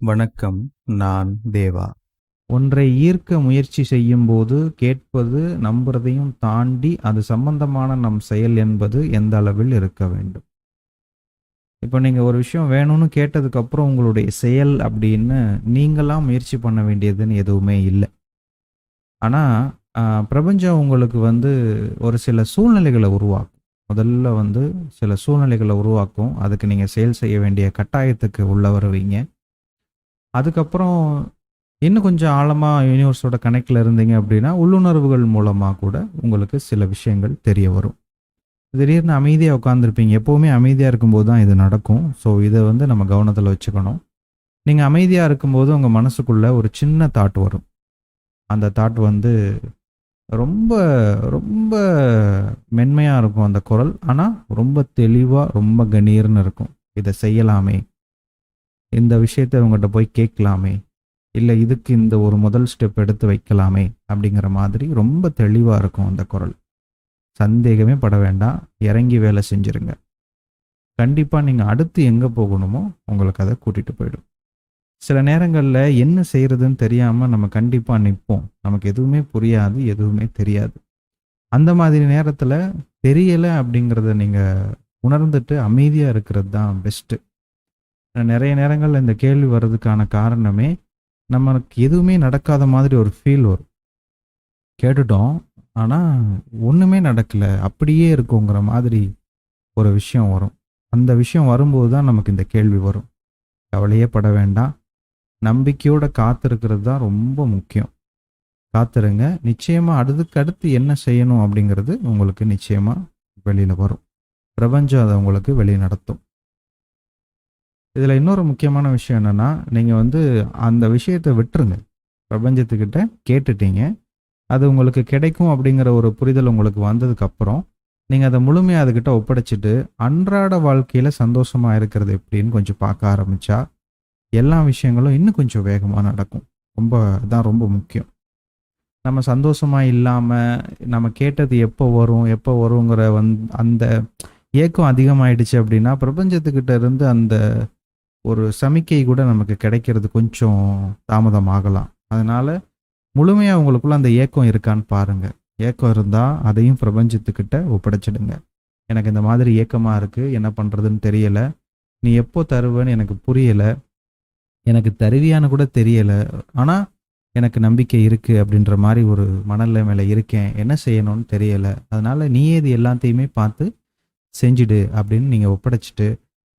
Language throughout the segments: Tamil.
வணக்கம் நான் தேவா. ஒன்றை ஈர்க்க முயற்சி செய்யும்போது கேட்பது நம்புறதையும் தாண்டி அது சம்பந்தமான நம் செயல் என்பது எந்த அளவில் இருக்க வேண்டும். இப்போ நீங்கள் ஒரு விஷயம் வேணும்னு கேட்டதுக்கப்புறம் உங்களுடைய செயல் அப்படின்னு நீங்களாம் முயற்சி பண்ண வேண்டியதுன்னு எதுவுமே இல்லை. ஆனால் பிரபஞ்சம் உங்களுக்கு வந்து ஒரு சில சூழ்நிலைகளை உருவாக்கும். முதல்ல வந்து சில சூழ்நிலைகளை உருவாக்கும். அதுக்கு நீங்கள் செயல் செய்ய வேண்டிய கட்டாயத்துக்கு உள்ள வருவீங்க அதுக்கப்புறம் இன்னும் கொஞ்சம் ஆழமாக யூனிவர்ஸோட கனெக்டில் இருந்தீங்க அப்படின்னா உள்ளுணர்வுகள் மூலமாக கூட உங்களுக்கு சில விஷயங்கள் தெரிய வரும். திடீர்னு அமைதியாக உட்காந்துருப்பீங்க எப்போவுமே அமைதியாக இருக்கும்போது தான் இது நடக்கும். ஸோ இதை வந்து நம்ம கவனத்தில் வச்சுக்கணும். நீங்கள் அமைதியாக இருக்கும்போது உங்கள் மனசுக்குள்ளே ஒரு சின்ன தாட் வரும். அந்த தாட் வந்து ரொம்ப ரொம்ப மென்மையாக இருக்கும் அந்த குரல். ஆனால் ரொம்ப தெளிவாக ரொம்ப கணீர்னு இருக்கும். இதை செய்யலாமே. இந்த விஷயத்தை உங்கள்கிட்ட போய் கேட்கலாமே. இல்லை இதுக்கு இந்த ஒரு முதல் ஸ்டெப் எடுத்து வைக்கலாமே அப்படிங்கிற மாதிரி ரொம்ப தெளிவாக இருக்கும் அந்த குரல். சந்தேகமே பட வேண்டாம். இறங்கி வேலை செஞ்சுருங்க. கண்டிப்பாக நீங்கள் அடுத்து எங்கே போகணுமோ உங்களுக்கு அதை கூட்டிகிட்டு போயிடும். சில நேரங்களில் என்ன செய்கிறதுன்னு தெரியாமல் நம்ம கண்டிப்பாக நிற்போம் நமக்கு எதுவுமே புரியாது எதுவுமே தெரியாது. அந்த மாதிரி நேரத்தில் தெரியலை அப்படிங்கிறத நீங்கள் உணர்ந்துட்டு அமைதியாக இருக்கிறது தான் பெஸ்ட்டு நிறைய நேரங்களில் இந்த கேள்வி வர்றதுக்கான காரணமே நமக்கு எதுவுமே நடக்காத மாதிரி ஒரு ஃபீல் வரும். கேட்டுட்டோம். ஆனால் ஒன்றுமே நடக்கலை. அப்படியே இருக்குங்கிற மாதிரி ஒரு விஷயம் வரும். அந்த விஷயம் வரும்போது தான் நமக்கு இந்த கேள்வி வரும். கவலையே பட வேண்டாம். நம்பிக்கையோட காத்திருக்கிறது தான் ரொம்ப முக்கியம். காத்துருங்க. நிச்சயமாக அடுத்துக்கு அடுத்து என்ன செய்யணும் அப்படிங்கிறது உங்களுக்கு நிச்சயமாக வெளியில் வரும். பிரபஞ்சம் அதை உங்களுக்கு வெளிநடத்தும் நடத்தும். இதில் இன்னொரு முக்கியமான விஷயம் என்னென்னா நீங்கள் வந்து அந்த விஷயத்தை விட்டுருங்க. பிரபஞ்சத்துக்கிட்ட கேட்டுட்டீங்க. அது உங்களுக்கு கிடைக்கும் அப்படிங்கிற ஒரு புரிதல் உங்களுக்கு வந்ததுக்கப்புறம் நீங்கள் அதை முழுமையாக அதுக்கிட்ட ஒப்படைச்சிட்டு அன்றாட வாழ்க்கையில் சந்தோஷமாக இருக்கிறது எப்படின்னு கொஞ்சம் பார்க்க ஆரம்பித்தா எல்லா விஷயங்களும் இன்னும் கொஞ்சம் வேகமாக நடக்கும். ரொம்ப தான் ரொம்ப முக்கியம். நம்ம சந்தோஷமாக இல்லாமல் நம்ம கேட்டது எப்போ வரும் எப்போ வருங்கிற வந் அந்த ஏக்கம் அதிகமாயிடுச்சு அப்படின்னா பிரபஞ்சத்துக்கிட்ட இருந்து அந்த ஒரு சமிக்கை கூட நமக்கு கிடைக்கிறது கொஞ்சம் தாமதம் ஆகலாம் அதனால் முழுமையாக உங்களுக்குள்ள அந்த ஏக்கம் இருக்கான்னு பாருங்கள் ஏக்கம் இருந்தால் அதையும் பிரபஞ்சத்துக்கிட்ட ஒப்படைச்சிடுங்க. எனக்கு இந்த மாதிரி ஏக்கமாக இருக்குது என்ன பண்ணுறதுன்னு தெரியலை. நீ எப்போ தருவேன்னு எனக்கு புரியலை. எனக்கு தருவியான்னு கூட தெரியலை. ஆனால் எனக்கு நம்பிக்கை இருக்குது அப்படின்ற மாதிரி ஒரு மனநிலைமையில் இருக்கேன். என்ன செய்யணும்னு தெரியலை. அதனால் நீயே இது எல்லாத்தையுமே பார்த்து செஞ்சுடு அப்படின்னு நீங்கள் ஒப்படைச்சிட்டு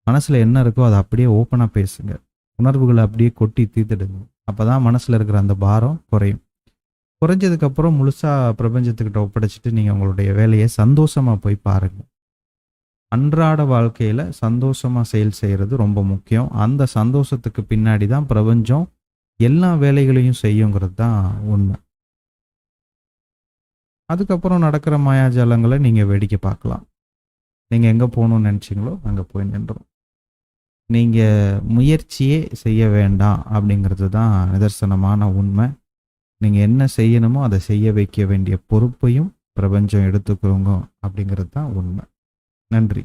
மனசில் என்ன இருக்கோ அதை அப்படியே ஓப்பனாக பேசுங்க. உணர்வுகளை அப்படியே கொட்டி தீர்த்துடுங்க. அப்போ தான் மனசில் இருக்கிற அந்த பாரம் குறையும். குறைஞ்சதுக்கப்புறம் முழுசாக பிரபஞ்சத்துக்கிட்ட ஒப்படைச்சிட்டு நீங்கள் உங்களுடைய வேலையை சந்தோஷமாக போய் பாருங்கள் அன்றாட வாழ்க்கையில் சந்தோஷமாக செயல் செய்கிறது ரொம்ப முக்கியம். அந்த சந்தோஷத்துக்கு பின்னாடி தான் பிரபஞ்சம் எல்லா வேலைகளையும் செய்யுங்கிறது தான் உண்மை. அதுக்கப்புறம் நடக்கிற மாயாஜாலங்களை நீங்கள் வேடிக்கை பார்க்கலாம். நீங்கள் எங்கே போகணும்னு நினச்சிங்களோ அங்கே போய் நின்றோம். நீங்கள் முயற்சியே செய்ய வேண்டாம் அப்படிங்கிறது தான் நிதர்சனமான உண்மை. நீங்கள் என்ன செய்யணுமோ அதை செய்ய வைக்க வேண்டிய பொறுப்பையும் பிரபஞ்சம் எடுத்துக்கிறோங்க அப்படிங்கிறது தான் உண்மை. நன்றி.